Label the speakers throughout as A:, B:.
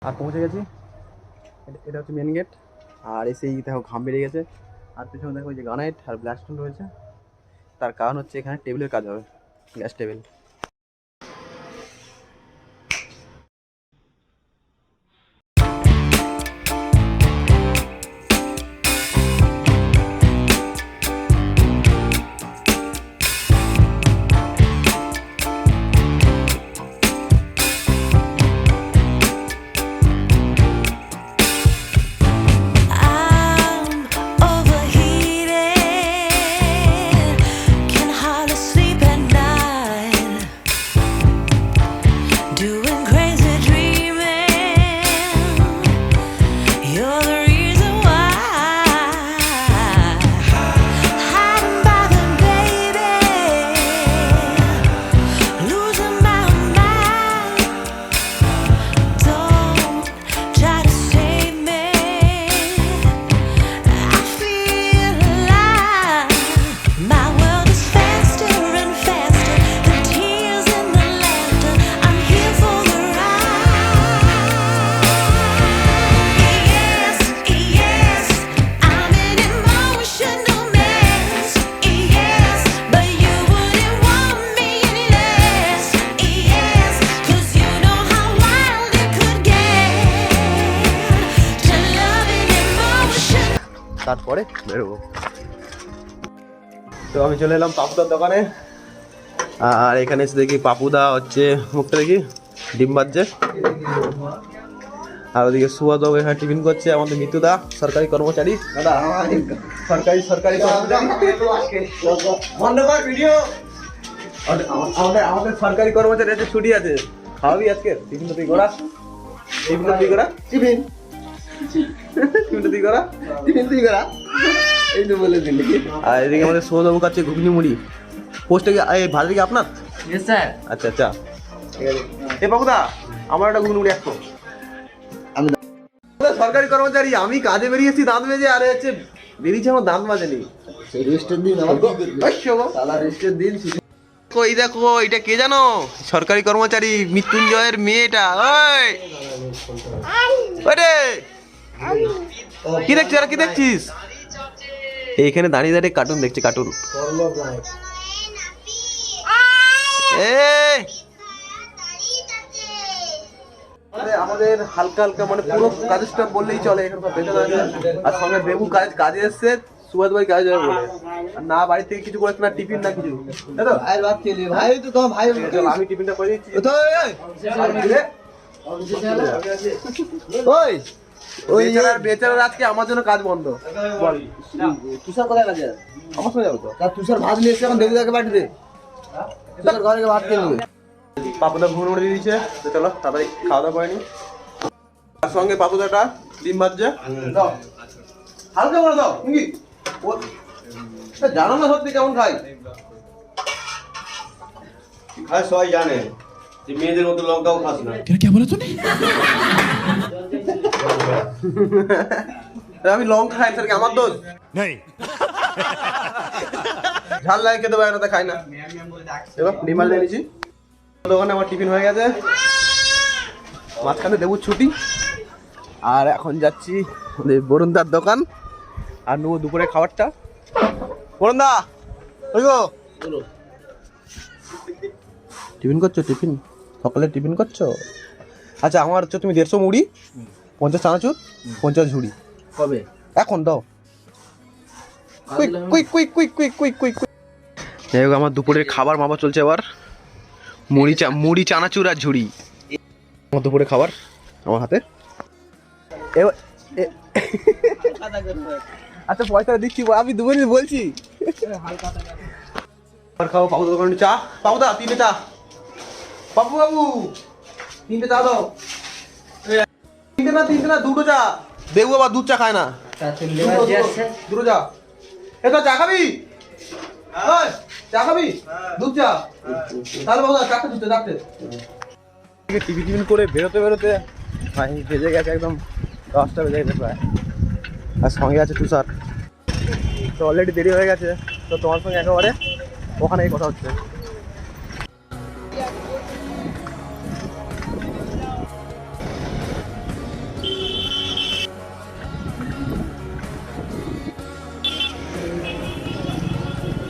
A: আর পৌঁছে গেছি। এটা- হচ্ছে মেন গেট আর এসেই দেখো ঘাম বেড়ে গেছে। আর পিছনে দেখো যে গানাইট আর ব্লাস্টন রয়েছে। তার কারণ হচ্ছে এখানে টেবিলের কাজ হবে। গ্যাস টেবিল তারপরে বেরোবো। তো আমি চলে এলাম পাপুদার দোকানে। আর এখানে এসে দেখি পাপুদা হচ্ছে মুখটা দেখি ডিম বাজছে। আর ওদিকে সুয়াদব এখানে টিফিন করছে আমাদের মিতুদা সরকারি কর্মচারী। দাদা সরকারি সরকারি ভিডিও আমাদের আমাদের সরকারি কর্মচারী আছে ছুটি আছে। খাওয়াবি আজকে টিফিন তুই করা। টিফিন তুই করা। টিফিন। টিফিনটা তুই করা? টিফিন তুই করা? এই তো বলে দিলি। আর এদিকে আমাদের সৌদাবু কাছে ঘুগনি মুড়ি পোস্টে কি এই ভালো কি আপনার?
B: স্যার
A: আচ্ছা আচ্ছা। এ বাবুদা আমার একটা ঘুগনি মুড়ি একশো আমি সরকারি কর্মচারী আমি কাজে বেরিয়েছি দাঁত বেজে আরে হচ্ছে বেরিয়েছে আমার দাঁত মাজেনি।
C: রেস্টের দিন রেস্টের দিন
A: কই দেখো এটা কে জানো? সরকারি কর্মচারী মৃত্যুঞ্জয়ের মেয়েটা ওই। ওরে কি দেখছিস আর কি দেখছিস? এইখানে দাঁড়িয়ে দাঁড়িয়ে কার্টুন দেখছি কার্টুন এ আমাদের- আমাদের হালকা হালকা মানে পুরো কাজের স্টাফ বললেই চলে বেতন আর সঙ্গে বেবু কাজ কাজে এসছে সুবাদ ভাই কাজে যাবে বলে। না বাড়ি থেকে কিছু করেছে না টিফিন না কিছু। তো?
C: ভাইয়ের বাদ ভাই তো তোমার ভাই
A: চল আমি টিফিনটা করে দিচ্ছি।
C: ওই ওই
A: বেচারার আজকে আমার জন্য কাজ বন্ধ।
C: তুষার কোথায়
A: আমার সঙ্গে যাব তো।
C: তুষার ভাত নিয়ে এসে এখন দেবুদাকে বাড়ি দে তুষার ঘরে ভাত খেয়ে নেবে।
A: পাপুদা ঘুম উড়ে দিয়েছে। তো চলো তাড়াতাড়ি খাওয়া দাওয়া করে তার সঙ্গে পাপুদাটা ডিম ভাজছে। দাও। হালকা করে দাও কি জানো না সত্যি কেমন খাই
D: আর সবাই জানে। যে মেয়েদের মতো লঙ্কাও খাস না।
A: তা আমি লঙ্কা খাই স্যার আমার দোষ? নেই। ঝাল লাগে খেতে পারে না খাই না। এবার ডিম ভাজা নিয়েছি দোকানে আমার টিফিন হয়ে গেছে। মাঝখানে দেবো ছুটি। আর এখন যাচ্ছি বরুণদার দোকান। আর নেব দুপুরে খাবারটা। বরুণদা ওই গো। টিফিন করছ টিফিন? সকালে টিফিন করছ? আচ্ছা আমার হচ্ছে তুমি দেড়শো মুড়ি। পঞ্চাশ চানাচুর পঞ্চাশ ঝুড়ি।
C: কবে?
A: এখন দাও। Quick quick quick quick quick quick quick যাই হোক আমার দুপুরের খাবার মামা চলছে আবার মুড়ি মুড়ি চানাচুর আর ঝুড়ি। আমার দুপুরে খাবার আমার হাতে। আচ্ছা পয়সা দিচ্ছি আমি দুপুরে বলছি। খাবার চা। পাবুদা তিনটে চা। বাবু বাবু তিনটে চা দাও। না তিনটে না দুটো চা দেখব আবার দুধ চা খায় না। দুটো, চা এ তো চা খাবি? ওই, চা খাবি? দুধ চা। তাহলে বাবু চারটে দুধ চা চারটে টিভি টিফিন করে বেরোতে বেরোতে ভাই ভেজে গেছে একদম দশটা বেজে গেছে প্রায়। আর সঙ্গে আছে তুষার। তো অলরেডি দেরি হয়ে গেছে। তো তোমার সঙ্গে একেবারে ওখানেই কথা হচ্ছে।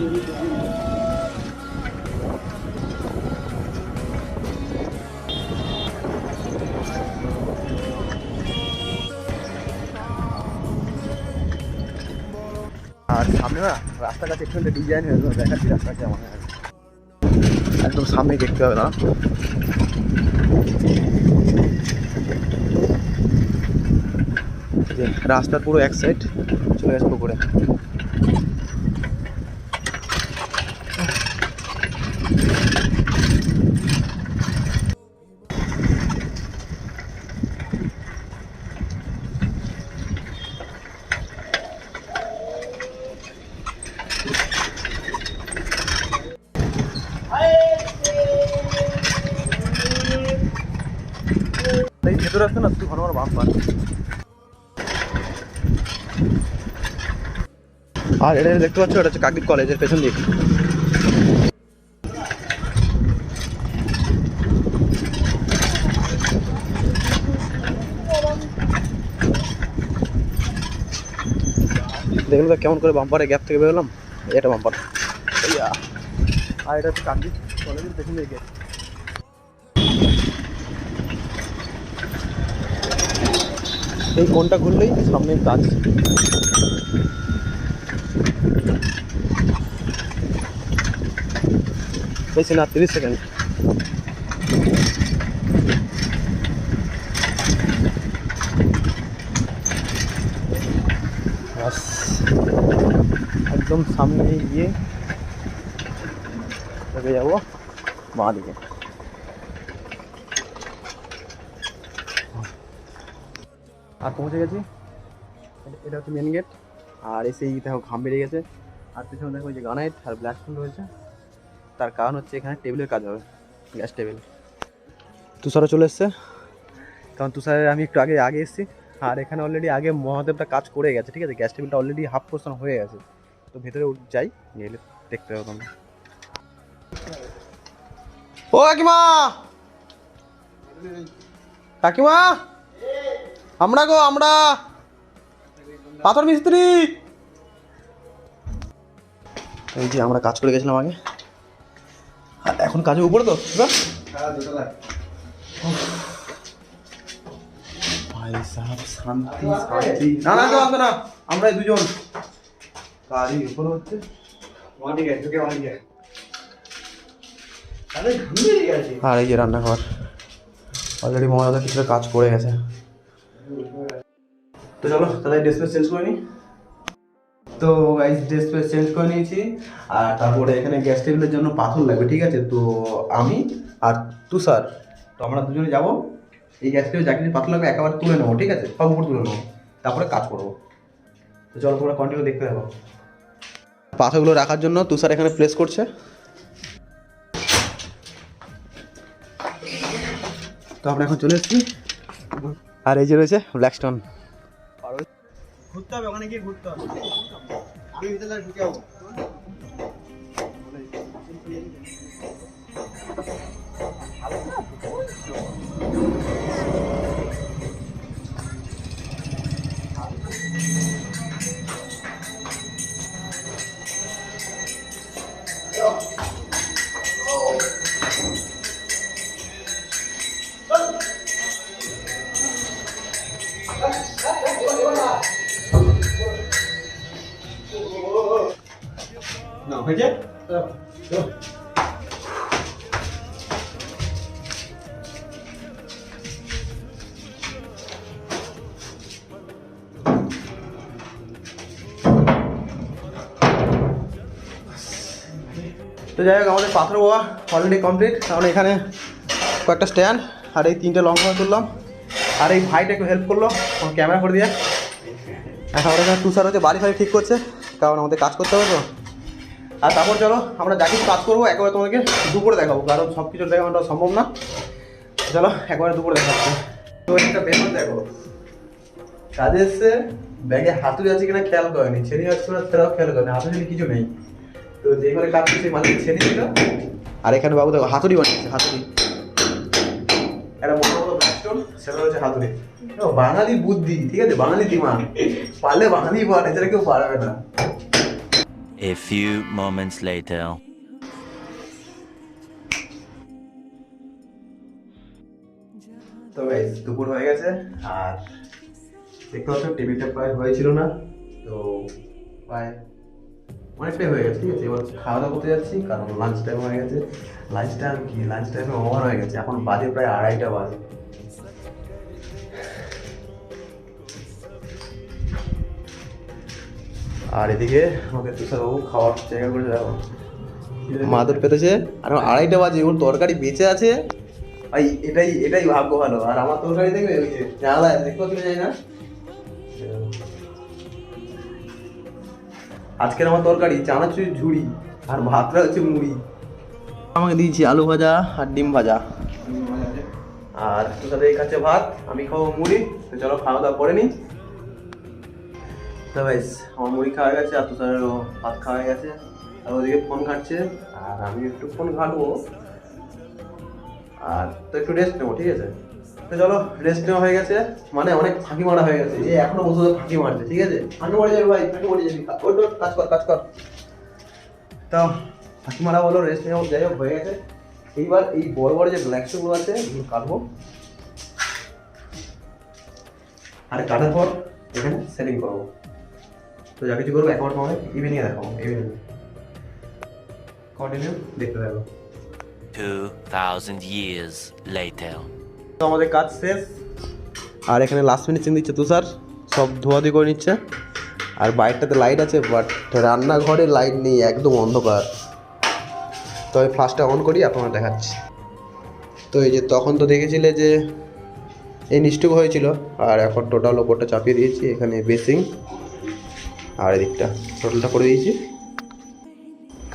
A: আর সামনে না ডিজাইন হয়ে যাবে একদম সামনে দেখতে হবে না। রাস্তার পুরো এক সাইড চলে আসব করে এই ভেতরে আসতে না তুই ঘন ঘন বাম পান আর এটা দেখতে পাচ্ছ, এটা হচ্ছে কাকির কলেজের পেছন দিক। দেখল কেমন করে বাম্পারে গ্যাপ থেকে বেরোলাম, এটা বাম্পার। আর এটা হচ্ছে কাকদ্বীপ কলেজের পেছন দিকে। এই কোনটা ঘুরলেই সামনে কাজ বেশি না, তিরিশ সেকেন্ড ব্যাস। একদম সামনে গিয়ে চলে যাব বাঁ দিকে আর পৌঁছে গেছি। এটা- হচ্ছে মেন গেট আর এসেই দেখো ঘাম বেড়ে গেছে। আর পিছনে দেখো যে গানাইট আর ব্ল্যাক স্টোন রয়েছে। তার কারণ হচ্ছে এখানে টেবিলের কাজ হবে গ্যাস টেবিল তুষারও চলে এসছে। কারণ তুষারের আমি একটু আগে আগে এসেছি। আর এখানে অলরেডি আগে মহাদেবটা কাজ করে গেছে, ঠিক আছে? গ্যাস টেবিলটা অলরেডি হাফ পোর্শন হয়ে গেছে। তো ভেতরে যাই, গেলে দেখতে হবে তোমরা ও কাকিমা! কাকিমা! আমরা গো, আমরা। পাথর মিস্ত্রি। এই যে আমরা কাজ করে গেছিলাম আগে। আর এখন কাজের উপরে তো ভাই শান্তি শান্তি। না না না। আমরা এই দুজন। আর এই যে রান্নাঘর। অলরেডি মহাদাদা কিছুটা কাজ করে গেছে। তো চলো, তাহলে ড্রেস চেঞ্জ করে নিই তো গাইস ড্রেস চেঞ্জ করে নিয়েছি। আর তারপরে এখানে গ্যাস টেবিলের জন্য পাথর লাগবে, ঠিক আছে? তো আমি আর তুষার, তো আমরা দুজনে যাব। এই গ্যাস টেবিল যা কিছু পাথর লাগবে একেবারে তুলে নেব, ঠিক আছে? সব উপর তুলে নেব। তারপরে কাজ করব। তো চলো, তোমরা কন্টিনিউ দেখতে থাকো। পাথরগুলো রাখার জন্য তুষার এখানে প্লেস করছে। তো আমরা এখন চলে এসেছি। আর এই যে রয়েছে ব্ল্যাকস্টোন
C: ঘুরতে হবে, ওখানে গিয়ে ঘুরতে হবে। আমি ভিতরে ঢুকে যাব
A: না হয়েছে তো যাই হোক, আমাদের পাথর বোয়া অলরেডি কমপ্লিট কারণ এখানে কয়েকটা স্ট্যান্ড আর এই তিনটে লং করে তুললাম। আর এই ভাইটা একটু হেল্প করল। ক্যামেরা করে দিয়ে এখন আমরা এখানে তুষার হচ্ছে, বাড়ি ফাড়ি ঠিক করছে, কারণ আমাদের কাজ করতে হবে তো। আর তারপর চলো, আমরা যা কিছু কাজ করব, একবারে তোমাকে দুপুরে দেখাবো, কারণ সব কিছু দেখানোটা সম্ভব না। চলো, একবারে দুপুরে দেখাচ্ছি। তো একটা ব্যাপার দেখো। কাজে এসছে ব্যাগে হাতুড়ি আছে কিনা খেয়াল করেনি ছেনি আছে না, সেটাও খেয়াল করেনি, হাতুড়ি কিছু নেই। তো যে করে কাজ করছে, মালিক ছেনি ছিল আর এখানে বাবু দেখো, হাতুড়ি বানিয়েছে, হাতুড়ি। একটা ব্যাকস্টোন সেটা হচ্ছে হাতুড়ি। বাঙালি বুদ্ধি ঠিক আছে? বাঙালি দিমাগ। পারলে বাঙালি পারে এছাড়া কেউ পারবে না।
B: A few moments later.
A: তো দুপুর হয়ে গেছে আর দেখতে পাচ্ছ টেবিলটা প্রায় হয়েছিল না। তো প্রায় অনেকটাই হয়ে গেছে ঠিক আছে? এবার খাওয়া দাওয়া করতে যাচ্ছি কারণ লাঞ্চ টাইম হয়ে গেছে। লাঞ্চ টাইম কি? লাঞ্চ টাইমে ওভার হয়ে গেছে। এখন বাজে প্রায় আড়াইটা বাজে। আর এদিকে আমাকে তুষারবাবু খাওয়ার জায়গা করে দেখো মাদর পেতেছে? আর আড়াইটা বাজে ওর তরকারি বেঁচে আছে? ভাই এটাই এটাই ভাগ্য ভালো। আর আমার তরকারি দেখবে ওই যে জানালা দেখতে যাই না আজকের আমার তরকারি চানাচুর ঝুড়ি আর ভাতটা হচ্ছে মুড়ি। আমাকে দিয়েছি আলু ভাজা আর ডিম ভাজা। আর তোর সাথে কাছে ভাত আমি খাব মুড়ি। তো চলো খাওয়া দাওয়া করে নিই। তো ভাইস আমার মুড়ি খাওয়া গেছে, আর তুষারেরও ভাত খাওয়া গেছে। আর ওদিকে ফোন ঘাটছে, আর আমি একটু ফোন ঘাটবো। আর তো একটু রেস্ট নেব, ঠিক আছে? তো চলো রেস্ট নেওয়া হয়ে গেছে। মানে অনেক ফাঁকি মারা হয়ে গেছে, এই এখনও বসে বসে ফাঁকি মারছে, ঠিক আছে? ফাঁকি মারে যাবে ভাই, ফাঁকি মারে যাবি। ওই তো, কাজ কর কাজ কর। তো ফাঁকি মারা বলো রেস্ট নেওয়া যাই হোক, হয়ে গেছে। এইবার এই বড় বড় যে ব্ল্যাকগুলো আছে, এগুলো কাটবো। আর কাটার পর এখানে সেলিং করব। তো যা কিছু করব একবার তোমাকে ইভিনিংয়ে দেখাবো ইভিনিং কন্টিনিউ দেখতে থাকো।
B: 2,000 years later.
A: তো আমাদের কাজ শেষ। আর এখানে লাস্ট ফিনিশিং দিচ্ছে তুষার। সব ধোয়াধুয়ি করে নিচ্ছে। আর বাইরটাতে লাইট আছে বাট রান্নাঘরে লাইট নেই একদম অন্ধকার। তো আমি ফ্লাশটা অন করি আপনারা দেখাচ্ছি। তো এই যে তখন তো দেখেছিলে যে এই নিচটুকু হয়েছিল। আর এখন টোটাল ওপরটা চাপিয়ে দিয়েছি এখানে বেসিং আর এদিকটা। টোটালটা করে দিয়েছি।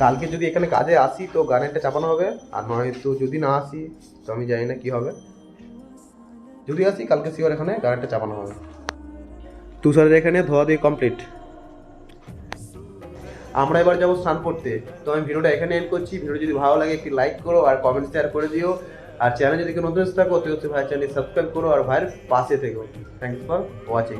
A: কালকে যদি এখানে কাজে আসি, তো গানেরটা চাপানো হবে। আর নয়তো যদি না আসি, তো আমি জানি না কি হবে। যদি আসি, কালকে শিওর এখানে গানেরটা চাপানো হবে। তুষারের এখানে ধোয়া দিয়ে কমপ্লিট আমরা এবার যাব স্নান করতে। তো আমি ভিডিওটা এখানে এন্ড করছি। ভিডিও যদি ভালো লাগে, একটি লাইক করো আর কমেন্ট শেয়ার করে দিও। আর চ্যানেল যদি কেউ নতুন থাকো, তো হচ্ছে ভাই চ্যানেল সাবস্ক্রাইব করো আর ভাইয়ের পাশে থেকো। Thanks for watching